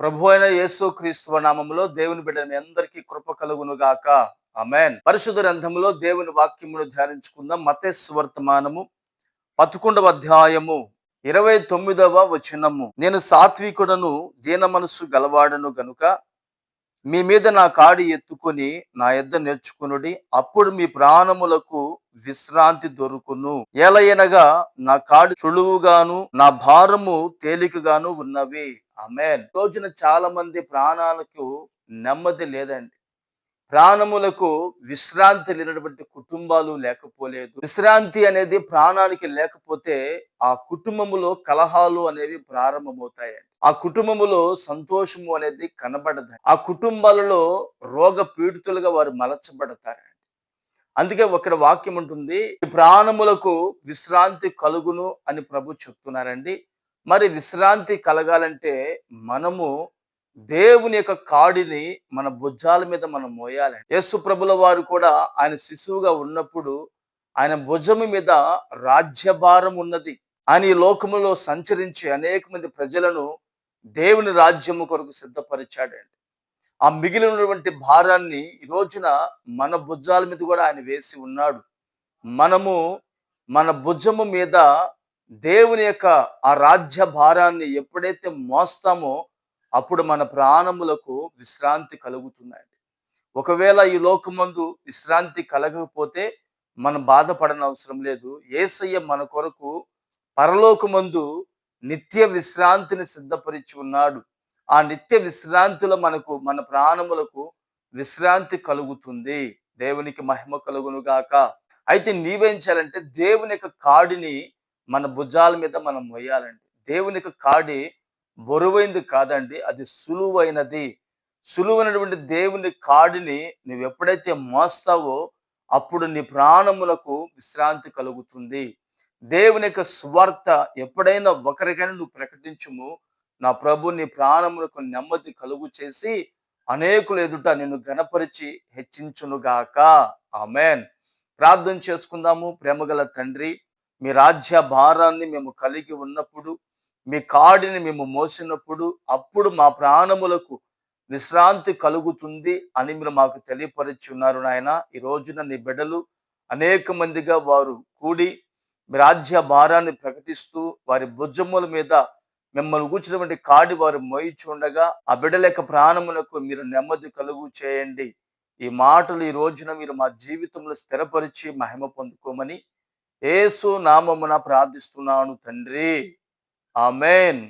ప్రభు అయిన యేసు క్రీస్తు నామంలో దేవుని బిడ్డని అందరికీ కృప కలుగును గాక అమెన్ పరిశుద్ధ గ్రంథములో దేవుని వాక్యమును ధ్యానించుకుందాం. మతేశ్వర్తమానము పదకొండవ అధ్యాయము ఇరవై తొమ్మిదవ వచనము. నేను సాత్వికుడను దీన మనస్సు గలవాడను గనుక మీ మీద నా కాడి ఎత్తుకొని నా యొద్ద నేర్చుకునుడి అప్పుడు మీ ప్రాణములకు విశ్రాంతి దొరుకును. ఏలయనగా నా కాడి సులువుగాను నా భారము తేలికగాను ఉన్నవి. ఆమెన్. రోజున చాలా మంది ప్రాణాలకు నెమ్మది లేదండి. ప్రాణములకు విశ్రాంతి లేనటువంటి కుటుంబాలు లేకపోలేదు. విశ్రాంతి అనేది ప్రాణానికి లేకపోతే ఆ కుటుంబములో కలహాలు అనేవి ప్రారంభమవుతాయండి ఆ కుటుంబములో సంతోషము అనేది కనబడదు. ఆ కుటుంబాలలో రోగ పీడితులుగా వారు మలచబడతారండి అందుకే ఒకటి వాక్యం ఉంటుంది "ఈ ప్రాణములకు విశ్రాంతి కలుగును అని ప్రభు చెప్తున్నారండి. మరి విశ్రాంతి కలగాలంటే మనము దేవుని యొక్క కాడిని మన భుజాల మీద మనం మోయాలి. యేసు ప్రభుల వారు కూడా ఆయన శిశువుగా ఉన్నప్పుడు ఆయన భుజము మీద రాజ్యభారం ఉన్నది. ఆయన ఈ లోకములో సంచరించి అనేక మంది ప్రజలను దేవుని రాజ్యము కొరకు సిద్ధపరిచాడండి. ఆ మిగిలినటువంటి భారాన్ని ఈ రోజున మన భుజాల మీద కూడా ఆయన వేసి ఉన్నాడు. మనము మన భుజము మీద దేవుని యొక్క ఆ రాజ్య భారాన్ని ఎప్పుడైతే మోస్తామో అప్పుడు మన ప్రాణములకు విశ్రాంతి కలుగుతుందండి. ఒకవేళ ఈ లోకమందు విశ్రాంతి కలగకపోతే మనం బాధపడనవసరం అవసరం లేదు. ఏసయ్య మన కొరకు పరలోకమందు నిత్య విశ్రాంతిని సిద్ధపరిచి ఉన్నాడు. ఆ నిత్య విశ్రాంతిలో మనకు మన ప్రాణములకు విశ్రాంతి కలుగుతుంది. దేవునికి మహిమ కలుగును గాక. అయితే నీవేం చేయాలంటే దేవుని యొక్క కాడిని మన భుజాల మీద మనం మొయ్యాలండి దేవుని యొక్క కాడి బరువైంది కాదండి అది సులువైనది. సులువైనటువంటి దేవుని కాడిని నువ్వు ఎప్పుడైతే మోస్తావో అప్పుడు నీ ప్రాణములకు విశ్రాంతి కలుగుతుంది. దేవుని యొక్క స్వార్థ ఎప్పుడైనా ఒకరికైనా నువ్వు ప్రకటించుము. నా ప్రభు నీ ప్రాణములకు నెమ్మది కలుగు చేసి అనేకులు ఎదుట నిన్ను గణపరిచి హెచ్చించునుగాక ఆమెన్. ప్రార్థన చేసుకుందాము. ప్రేమగల తండ్రి మీ రాజ్య భారాన్ని మేము కలిగి ఉన్నప్పుడు మీ కాడిని మేము మోసినప్పుడు అప్పుడు మా ప్రాణములకు విశ్రాంతి కలుగుతుంది అని మీరు మాకు తెలియపరిచి ఉన్నారు నాయన. ఈ రోజున నీ బిడ్డలు అనేక మందిగా వారు కూడి రాజ్య భారాన్ని ప్రకటిస్తూ వారి భుజముల మీద మిమ్మల్ని కూర్చున్నటువంటి కాడి వారు మోయిచుండగా ఆ బిడ్డల యొక్క ప్రాణములకు మీరు నెమ్మది కలుగు చేయండి. ఈ మాటలు ఈ రోజున మీరు మా జీవితంలో స్థిరపరిచి మహిమ పొందుకోమని ఏసు నామమున ప్రార్థిస్తున్నాను తండ్రి. ఆమెన్